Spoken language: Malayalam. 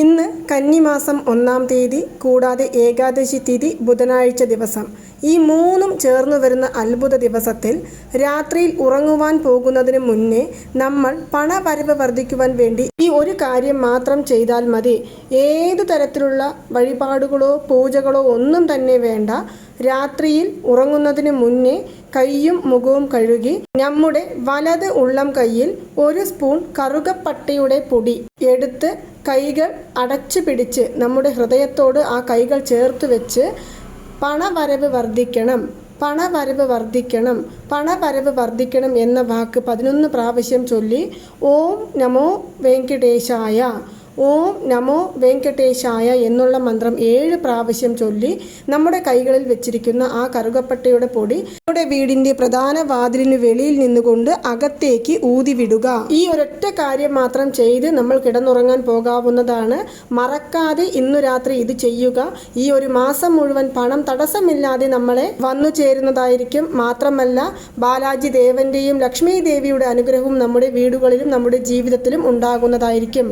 ഇന്ന് കന്നിമാസം ഒന്നാം തീയതി കൂടാതെ ഏകാദശി തീയതി ബുധനാഴ്ച ദിവസം. ഈ മൂന്നും ചേർന്നു വരുന്ന അത്ഭുത ദിവസത്തിൽ രാത്രിയിൽ ഉറങ്ങുവാൻ പോകുന്നതിന് മുന്നേ നമ്മൾ പണവരവ് വർദ്ധിക്കുവാൻ വേണ്ടി ഈ ഒരു കാര്യം മാത്രം ചെയ്താൽ മതി. ഏതു തരത്തിലുള്ള വഴിപാടുകളോ പൂജകളോ ഒന്നും തന്നെ വേണ്ട. രാത്രിയിൽ ഉറങ്ങുന്നതിന് മുന്നേ കൈയും മുഖവും കഴുകി നമ്മുടെ വലത് ഉള്ളം കൈയിൽ ഒരു സ്പൂൺ കറുകപ്പട്ടയുടെ പൊടി എടുത്ത് കൈകൾ അടച്ചു പിടിച്ച് നമ്മുടെ ഹൃദയത്തോട് ആ കൈകൾ ചേർത്ത് വെച്ച് പണവരവ് വർദ്ധിക്കണം പണവരവ് വർദ്ധിക്കണം പണവരവ് വർദ്ധിക്കണം എന്ന വാക്ക് പതിനൊന്ന് പ്രാവശ്യം ചൊല്ലി ഓം നമോ വെങ്കടേശായ ഓം നമോ വെങ്കടേശായ എന്നുള്ള മന്ത്രം ഏഴ് പ്രാവശ്യം ചൊല്ലി നമ്മുടെ കൈകളിൽ വെച്ചിരിക്കുന്ന ആ കറുകപ്പട്ടയുടെ പൊടി നമ്മുടെ വീടിന്റെ പ്രധാന വാതിലിന് വെളിയിൽ നിന്നുകൊണ്ട് അകത്തേക്ക് ഊതി വിടുക. ഈ ഒരൊറ്റ കാര്യം മാത്രം ചെയ്ത് നമ്മൾ കിടന്നുറങ്ങാൻ പോകാവുന്നതാണ്. മറക്കാതെ ഇന്നു രാത്രി ഇത് ചെയ്യുക. ഈ ഒരു മാസം മുഴുവൻ പണം തടസ്സമില്ലാതെ നമ്മളെ വന്നു ചേരുന്നതായിരിക്കും. മാത്രമല്ല ബാലാജി ദേവന്റെയും ലക്ഷ്മി ദേവിയുടെ അനുഗ്രഹവും നമ്മുടെ വീടുകളിലും നമ്മുടെ ജീവിതത്തിലും ഉണ്ടാകുന്നതായിരിക്കും.